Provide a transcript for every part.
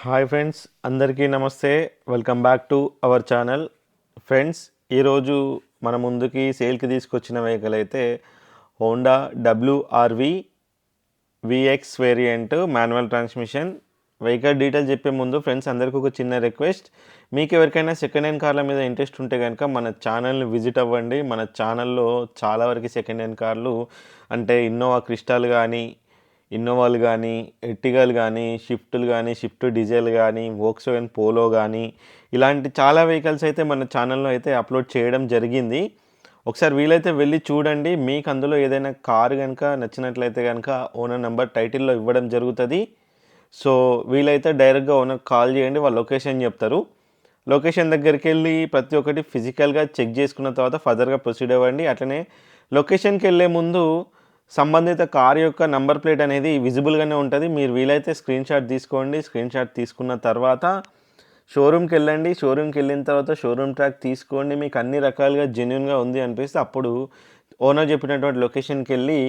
Hi friends అందరికీ నమస్తే. Welcome back to our channel. Friends ఈరోజు మన ముందుకి సేల్కి తీసుకొచ్చిన వెహికల్ అయితే Honda WRV VX variant manual transmission vehicle detail చెప్పే ముందు ఫ్రెండ్స్ అందరికీ ఒక చిన్న రిక్వెస్ట్. మీకు ఎవరికైనా సెకండ్ హ్యాండ్ కార్ల మీద ఇంట్రెస్ట్ ఉంటే కనుక మన ఛానల్ని విజిట్ అవ్వండి. మన ఛానల్లో చాలా వరకు సెకండ్ హ్యాండ్ కార్లు అంటే ఇన్నోవా క్రిస్టాల్ కానీ ఇన్నోవాలు కానీ ఎర్టిగాలు కానీ షిఫ్ట్లు కానీ షిఫ్ట్ డీజెల్ కానీ వోక్స్వేగన్ పోలో కానీ ఇలాంటి చాలా వెహికల్స్ అయితే మన ఛానల్లో అయితే అప్లోడ్ చేయడం జరిగింది. ఒకసారి వీలైతే వెళ్ళి చూడండి. మీకు అందులో ఏదైనా కారు కనుక నచ్చినట్లయితే కనుక ఓనర్ నెంబర్ టైటిల్లో ఇవ్వడం జరుగుతుంది. సో వీలైతే డైరెక్ట్గా ఓనర్ కాల్ చేయండి. వాళ్ళ లొకేషన్ చెప్తారు. లొకేషన్ దగ్గరికి వెళ్ళి ప్రతి ఒక్కటి ఫిజికల్గా చెక్ చేసుకున్న తర్వాత ఫర్దర్గా ప్రొసీడ్ అవ్వండి. అట్లనే లొకేషన్కి వెళ్ళే ముందు సంబంధిత కార్ యొక్క నంబర్ ప్లేట్ అనేది విజిబుల్గానే ఉంటుంది. మీరు వీలైతే స్క్రీన్ షాట్ తీసుకోండి. స్క్రీన్ షాట్ తీసుకున్న తర్వాత షోరూమ్కి వెళ్ళండి. షోరూమ్కి వెళ్ళిన తర్వాత షోరూమ్ ట్రాక్ తీసుకోండి. మీకు అన్ని రకాలుగా జెన్యున్గా ఉంది అనిపిస్తే అప్పుడు ఓనర్ చెప్పినటువంటి లొకేషన్కి వెళ్ళి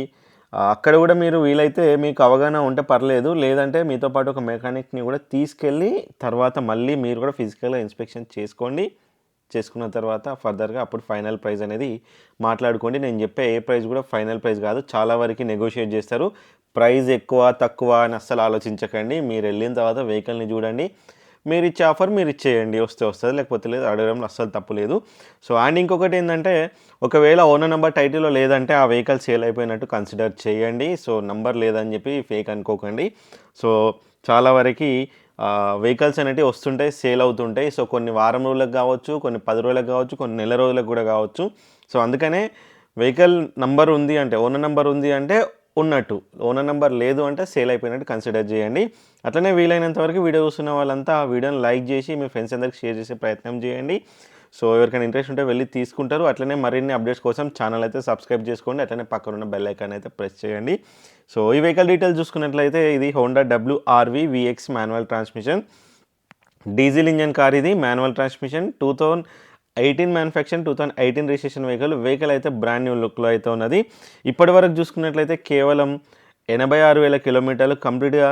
అక్కడ కూడా మీరు వీలైతే మీకు అవగాహన ఉంటే పర్లేదు. లేదంటే మీతో పాటు ఒక మెకానిక్ని కూడా తీసుకెళ్ళి తర్వాత మళ్ళీ మీరు కూడా ఫిజికల్గా ఇన్స్పెక్షన్ చేసుకోండి. చేసుకున్న తర్వాత ఫర్దర్గా అప్పుడు ఫైనల్ ప్రైస్ అనేది మాట్లాడుకోండి. నేను చెప్పే ఏ ప్రైస్ కూడా ఫైనల్ ప్రైస్ కాదు. చాలా వరకు నెగోషియేట్ చేస్తారు. ప్రైజ్ ఎక్కువ తక్కువ అని అస్సలు ఆలోచించకండి. మీరు వెళ్ళిన తర్వాత వెహికల్ని చూడండి. మీరు ఇచ్చే ఆఫర్ మీరు ఇచ్చేయండి. వస్తే వస్తుంది లేకపోతే లేదు అడగడంలో అస్సలు తప్పు లేదు. సో అండ్ ఇంకొకటి ఏంటంటే ఒకవేళ ఓనర్ నెంబర్ టైటిల్లో లేదంటే ఆ వెహికల్ సేల్ అయిపోయినట్టు కన్సిడర్ చేయండి. సో నంబర్ లేదని చెప్పి ఫేక్ అనుకోకండి. సో చాలా వరకు వెహికల్స్ అనేటివి వస్తుంటాయి సేల్ అవుతుంటాయి. సో కొన్ని వారం రోజులకు కావచ్చు కొన్ని పది రోజులకు కావచ్చు కొన్ని నెల రోజులకు కూడా కావచ్చు. సో అందుకనే వెహికల్ నంబర్ ఉంది అంటే ఓనర్ నెంబర్ ఉంది అంటే ఉన్నట్టు. ఓనర్ నెంబర్ లేదు అంటే సేల్ అయిపోయినట్టు కన్సిడర్ చేయండి. అట్లనే వీలైనంత వరకు వీడియో చూస్తున్న వాళ్ళంతా ఆ వీడియోని లైక్ చేసి మీ ఫ్రెండ్స్ అందరికి షేర్ చేసే ప్రయత్నం చేయండి. సో ఎవరికైనా ఇంట్రెస్ట్ ఉంటే వెళ్ళి తీసుకుంటారు. అట్లనే మరిన్ని అప్డేట్స్ కోసం ఛానల్ అయితే సబ్స్క్రైబ్ చేసుకోండి. అట్లనే పక్కన ఉన్న బెల్ ఐకాన్ అయితే ప్రెస్ చేయండి. సో ఈ వెహికల్ డీటెయిల్స్ చూసుకున్నట్లయితే ఇది Honda WRV VX manual transmission diesel engine car ఇది manual transmission two thousand eighteen manufacture two thousand eighteen registration vehicle vehicle అయితే బ్రాండ్ న్యూ లుక్లో అయితే ఉన్నది. ఇప్పటి వరకు చూసుకున్నట్లయితే కేవలం ఎనభై ఆరు వేల కిలోమీటర్లు కంప్లీట్గా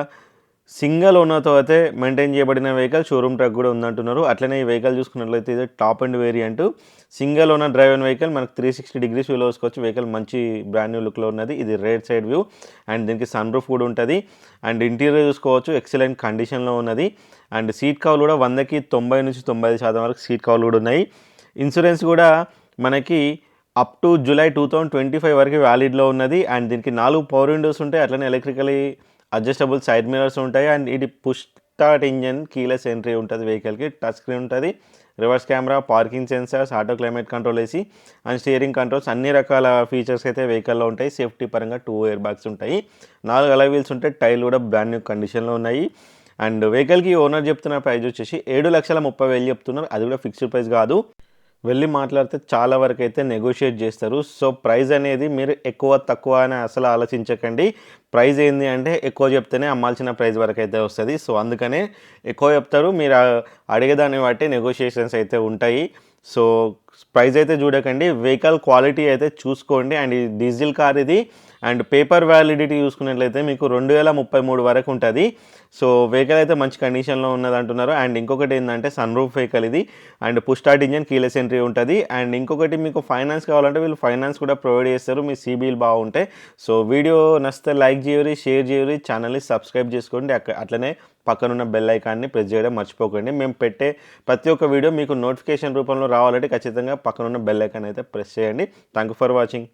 సింగల్ ఓనర్తో అయితే మెయింటైన్ చేయబడిన వెహికల్ షోరూమ్ ట్రక్ కూడా ఉందంటున్నారు. అట్లనే ఈ వెహికల్ చూసుకున్నట్లయితే ఇది top end variant single owner drive and vehicle మనకు త్రీ సిక్స్టీ డిగ్రీస్ వ్యూలో వచ్చి వెహికల్ మంచి బ్రాండ్ న్యూ లుక్లో ఉన్నది. ఇది రేడ్ సైడ్ వ్యూ అండ్ దీనికి సన్ రూఫ్ కూడా ఉంటుంది. అండ్ ఇంటీరియర్ చూసుకోవచ్చు ఎక్సలెంట్ కండిషన్లో ఉన్నది. అండ్ సీట్ కవర్ కూడా వందకి తొంభై నుంచి తొంభై ఐదు శాతం వరకు సీట్ కవర్లు కూడా ఉన్నాయి. ఇన్సూరెన్స్ కూడా మనకి up to July two thousand twenty five వరకు వ్యాలిడ్లో ఉన్నది. అండ్ దీనికి నాలుగు పవర్ విండోస్ ఉంటాయి. అట్లనే ఎలక్ట్రికలీ అడ్జస్టబుల్ సైడ్ మిరర్స్ ఉంటాయి. అండ్ ఇది push start engine keyless entry ఉంటుంది వెహికల్కి టచ్ స్క్రీన్ ఉంటుంది. Reverse camera parking sensors auto climate control వేసి అండ్ స్టీరింగ్ కంట్రోల్స్ అన్ని రకాల ఫీచర్స్ అయితే వెహికల్లో ఉంటాయి. సేఫ్టీ పరంగా టూ ఇయర్ బ్యాగ్స్ ఉంటాయి. నాలుగు అలా వీల్స్ ఉంటాయి టైల్ కూడా బ్రాండ్ న్యూ కండిషన్లో ఉన్నాయి. అండ్ వెహికల్కి ఓనర్ చెప్తున్న ప్రైస్ వచ్చేసి ఏడు లక్షల ముప్పై వేలు చెప్తున్నారు. అది కూడా ఫిక్స్డ్ ప్రైస్ కాదు. వెళ్ళి మాట్లాడితే చాలా వరకు అయితే నెగోషియేట్ చేస్తారు. సో ప్రైస్ అనేది మీరు ఎక్కువ తక్కువ అని అసలు ఆలోచించకండి. ప్రైస్ ఏంది అంటే ఎక్కువ చెప్తేనే అమ్మాల్సిన ప్రైస్ వరకు అయితే వస్తుంది. సో అందుకనే ఎక్కువ చెప్తారు. మీరు అడిగేదాన్ని బట్టి నెగోషియేషన్స్ అయితే ఉంటాయి. సో ప్రైస్ అయితే చూడకండి. వెహికల్ క్వాలిటీ అయితే చూసుకోండి. అండ్ డీజిల్ కార్ ఇది. అండ్ పేపర్ వ్యాలిడిటీ చూసుకున్నట్లయితే మీకు రెండు వేల ముప్పై మూడు వరకు ఉంటుంది. సో వెహికల్ అయితే మంచి కండిషన్లో ఉన్నది అంటున్నారు. అండ్ ఇంకొకటి ఏంటంటే సన్ రూఫ్ వెహికల్ ఇది. And push start engine keyless entry ఉంటుంది. అండ్ ఇంకొకటి మీకు ఫైనాన్స్ కావాలంటే వీళ్ళు ఫైనాన్స్ కూడా ప్రొవైడ్ చేస్తారు. మీ సిబిల్ బాగుంటే. సో వీడియో నచ్చితే లైక్ చేయరు షేర్ చేయరు ఛానల్ని సబ్స్క్రైబ్ చేసుకోండి. అక్క అట్లనే పక్కనున్న బెల్ ఐకాన్ని ప్రెస్ చేయడం మర్చిపోకండి. మేము పెట్టే ప్రతి ఒక్క వీడియో మీకు నోటిఫికేషన్ రూపంలో రావాలంటే ఖచ్చితంగా పక్కనున్న బెల్ ఐకాన్ అయితే ప్రెస్ చేయండి. Thank you for watching